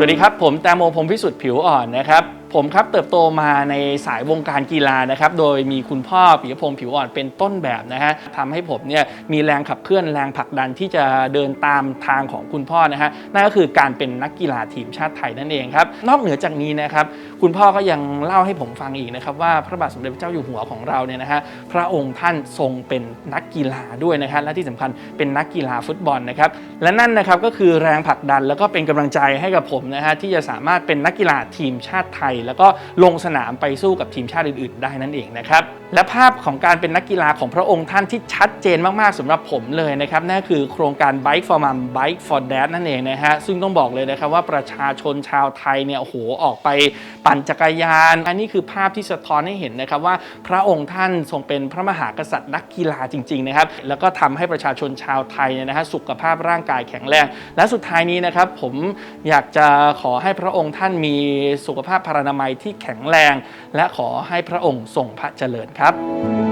สวัสดีครับ ผมแตงโมพรมพิสุทธิ์ผิวอ่อนนะครับ ผมครับเติบโตมาในสายวงการกีฬานะครับโดยมีคุณพ่อปิยพงศ์ผิวอ่อนเป็นต้นแบบนะฮะทำให้ผมเนี่ยมีแรงขับเคลื่อนแรงผลักดันที่จะเดินตามทางของคุณพ่อนะฮะนั่นก็คือการเป็นนักกีฬาทีมชาติไทยนั่นเองครับนอกเหนือจากนี้นะครับคุณพ่อก็ยังเล่าให้ผมฟังอีกนะครับว่าพระบาทสมเด็จพระเจ้าอยู่หัวของเราเนี่ยนะฮะพระองค์ท่านทรงเป็นนักกีฬาด้วยนะครับและที่สำคัญเป็นนักกีฬาฟุตบอลนะครับและนั่นนะครับก็คือแรงผลักดันแล้วก็เป็นกำลังใจให้กับผมนะฮะที่จะสามารถเป็นนักกีฬาทีมชาติไทยแล้วก็ลงสนามไปสู้กับทีมชาติอื่นๆ ได้นั่นเองนะครับและภาพของการเป็นนักกีฬาของพระองค์ท่านที่ชัดเจนมากๆสำหรับผมเลยนะครับนั่นคือโครงการ Bike for Mom Bike for Dad นั่นเองนะฮะซึ่งต้องบอกเลยนะครับว่าประชาชนชาวไทยเนี่ยโอ้โหออกไปปั่นจักรยาน อันนี้คือภาพที่สะท้อนให้เห็นนะครับว่าพระองค์ท่านทรงเป็นพระมหากษัตริย์นักกีฬาจริงๆนะครับแล้วก็ทำให้ประชาชนชาวไทยเนี่ยนะฮะสุขภาพร่างกายแข็งแรงและสุดท้ายนี้นะครับผมอยากจะขอให้พระองค์ท่านมีสุขภาพพรรณนามัยที่แข็งแรง และขอให้พระองค์ทรงพระเจริญครับ